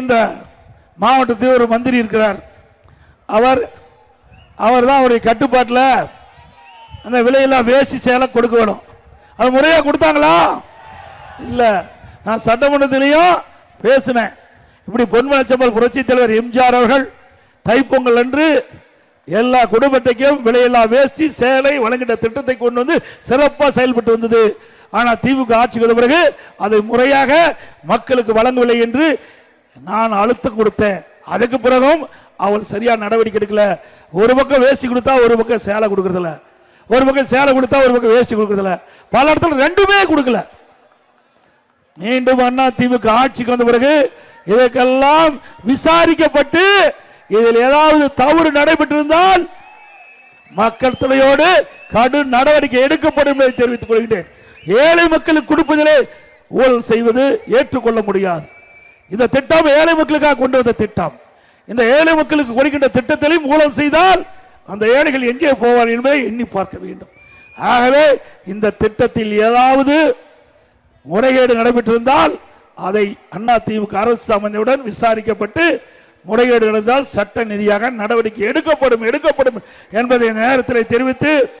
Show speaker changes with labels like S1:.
S1: இந்த மாவட்டத்தில் ஒரு மந்திரி இருக்கிறார். அவர் அவர் தான் அவருடைய கட்டுப்பாட்டில் அந்த விலையெல்லாம் வேஷ்டி சேலை கொடுக்க வேணும். அது முறையாக கொடுத்தாங்களா? இல்லை. நான் சட்டமன்றத்திலையும் பேசினேன். இப்படி பொன்மனச்சம்பல் புரட்சித் தலைவர் எம்ஜிஆர் அவர்கள் தைப்பொங்கல் அன்று எல்லா குடும்பத்தைக்கும் விலையில்லா வேஷ்டி சேலை வழங்கிட்ட திட்டத்தை கொண்டு வந்து சிறப்பாக செயல்பட்டு வந்தது. ஆனால் திமுக ஆட்சிக்கு வந்த பிறகு அதை முறையாக மக்களுக்கு வழங்கவில்லை என்று நான் அழுத்தம் கொடுத்தேன். அதுக்கு பிறகும் அவள் சரியா நடவடிக்கை எடுக்கல. ஒரு பக்கம் வேஷ்டி கொடுத்தா ஒரு பக்கம் சேலை கொடுக்கறதில்ல. ஒரு பக்கம் சேலை கொடுத்தா ஒரு பக்கம் வேஷ்டி கொடுக்கறதில்ல. பல இடத்துல ரெண்டுமே கொடுக்கல. மீண்டும் அண்ணா திமுக ஆட்சிக்கு வந்த பிறகு இதற்கெல்லாம் விசாரிக்கப்பட்டு இதில் ஏதாவது தவறு நடைபெற்றிருந்தால் மக்கள் துணையோடு கடும் நடவடிக்கை எடுக்கப்படும் என்பதை தெரிவித்துக் கொள்கின்றேன். ஏழை மக்களுக்கு கொடுப்பதிலே ஊழல் செய்வது ஏற்றுக்கொள்ள முடியாது. இந்த திட்டம் ஏழை மக்களுக்காக கொண்டு வந்த திட்டம். இந்த ஏழை மக்களுக்கு கொடுக்கின்ற திட்டத்திலையும் மூலம் செய்தால் அந்த ஏழைகள் எங்கே போவார் என்பதை எண்ணி பார்க்க வேண்டும். ஆகவே இந்த திட்டத்தில் ஏதாவது முறைகேடு நடைபெற்றிருந்தால் அதை அண்ணா திமுக அரசு அமைந்தவுடன் விசாரிக்கப்பட்டு முறைகேடு நடந்தால் சட்ட நிதியாக நடவடிக்கை எடுக்கப்படும் எடுக்கப்படும் என்பதை நேரத்தில் தெரிவித்து